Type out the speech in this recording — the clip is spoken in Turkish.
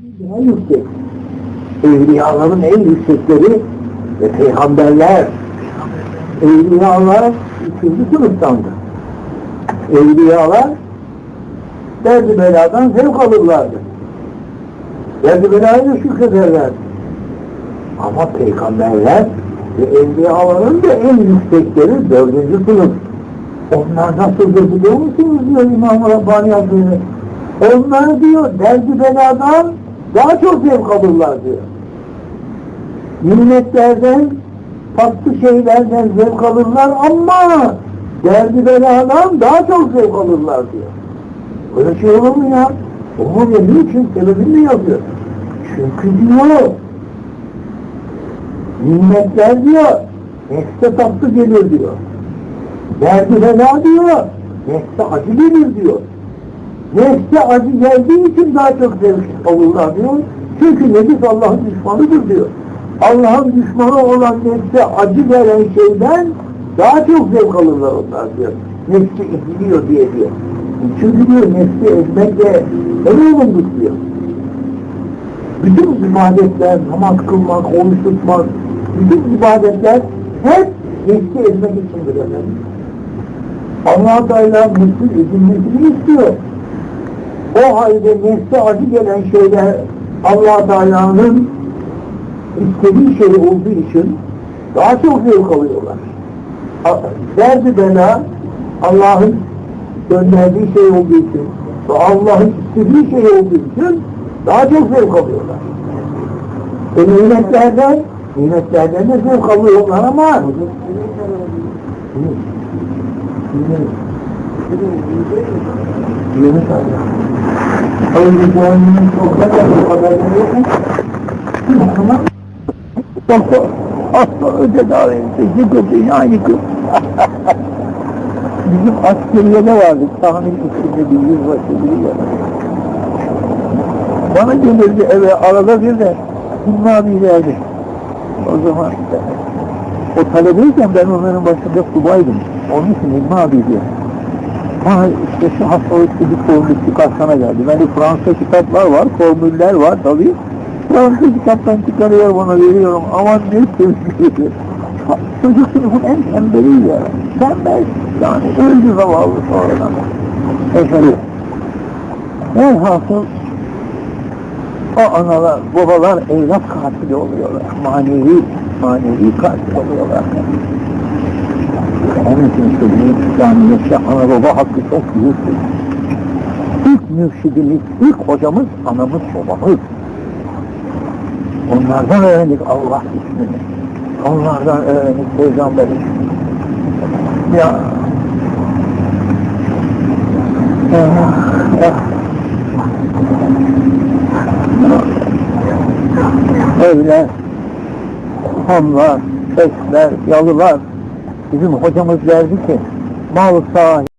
daha yüksek. Evliyaların en yüksekleri ve peygamberler. Evliyalar ikinci sınıftandır. Evliyalar derdi beladan zevk alırlardı. Derdi belaya da şükrederlerdi. Ama peygamberler ve evliyaların da en yüksekleri dördüncü sınıf. Onlar nasıldır biliyor musunuz diyor İmam-ı Rabbani Hazretleri. Onlar diyor derdi beladan daha çok zevk alırlar diyor. Nimetlerden, tatlı şeylerden zevk alırlar ama derdi beladan daha çok zevk alırlar diyor. Öyle şey olur mu ya? Olur ya niçin? Sebebini yazıyor. Çünkü diyor nimetler diyor nefse tatlı gelir diyor. Derdi bela diyor nefse acı gelir diyor. Nefse acı geldiği için daha çok zevk alırlar diyor. Çünkü nefis Allah'ın düşmanıdır diyor. Allah'ın düşmanı olan nefse acı veren şeyden daha çok zevk alırlar onlar diyor. Nefsi eziliyor diye diyor. Çünkü diyor nefsi ezmekle öyle olumluk diyor. Bütün ibadetler, namaz kılmak, oruç tutmak, bütün ibadetler hep nefsi ezmek içindir efendim. allah Teala nefsin ezilmesini istiyor. O halde nefse acı gelen şeyler allah Teala'nın istediği şey olduğu için daha çok zevk alıyorlar. Derdi bela Allah'ın gönderdiği şey olduğu için ve Allah'ın istediği şey olduğu için daha çok zevk alıyorlar. E nimetlerden, nimetlerden de zevk alıyorlar ama Yeni sayı. Öyle canlının sohbet yapıyor, haberleri yok mu? Tamam. Hasta öte daveti, yıkıp, dünya yıkıp. Bizim askeriyede vardık, tahmin içinde bir yüzbaşı biri var. Bana gelirdi eve arada bir de Hilmi abi derdi. O zaman o talebeyken ben onların başında subaydım. Onun için Hilmi abi diyor. Ha işte şu hastalıklı bir formül çıkarsana geldi. Bende Fransa kitaplar var, formüller var tabii. Fransa kitaptan çıkarıyorum ona veriyorum. Aman ne sevgili. Çocuk sınıfın en tembeli ya. Tembel. Yani öldü zavallı sonradan. Efendim. Velhasıl o analar, babalar evlat katili oluyorlar. Manevi, manevi katil oluyorlar. Onun için büyük İslamiyet'te ana baba hakkı çok büyüktür. İlk mürşidimiz, ilk hocamız anamız babamız. Onlardan öğrendik Allah ismini. Onlardan öğrendik Peygamber'i. Ya Ah, ah. Evler, hamlar, sesler, yalılar. Bizim hocamız derdi ki, mal sahibi